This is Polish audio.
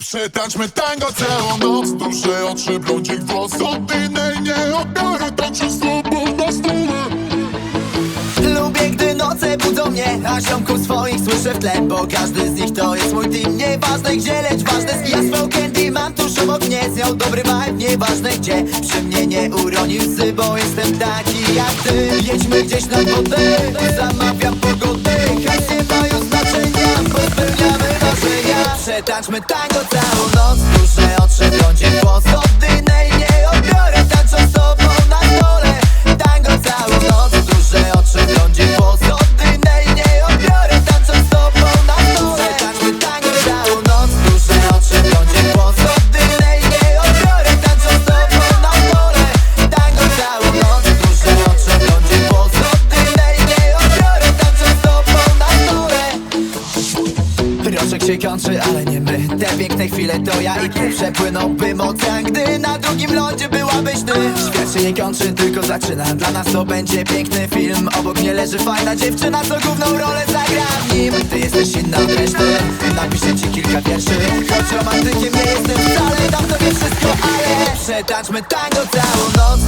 Przetańczmy tango całą noc Duszę oczy, blondzik włos. Od innej nie odbiorę Tańczę z tobą na stole. Lubię, gdy noce budzą mnie. A ziomków swoich słyszę w tle Bo każdy z nich to jest mój team. Nieważne gdzie, lecz ważne z Ja swą candy mam tuż obok mnie Z dobry vibe, nieważne gdzie Przy mnie nie uroni łzy Bo jestem taki jak ty. Jedźmy gdzieś na wodę Zamawiam pogodę Przetańczmy tango całą noc oczy, Się kończy, ale nie my. Te piękne chwile to ja i ty Przepłynąłbym ocean, gdy na drugim lądzie byłabyś ty. Świat się nie kończy, tylko zaczyna. Dla nas to będzie piękny film. Obok mnie leży fajna dziewczyna, co główną rolę zagra w nim. Ty jesteś inna od reszty Napiszę ci kilka wierszy. Choć romantykiem nie jestem wcale Dam tobie wszystko, ale Przetańczmy tango całą noc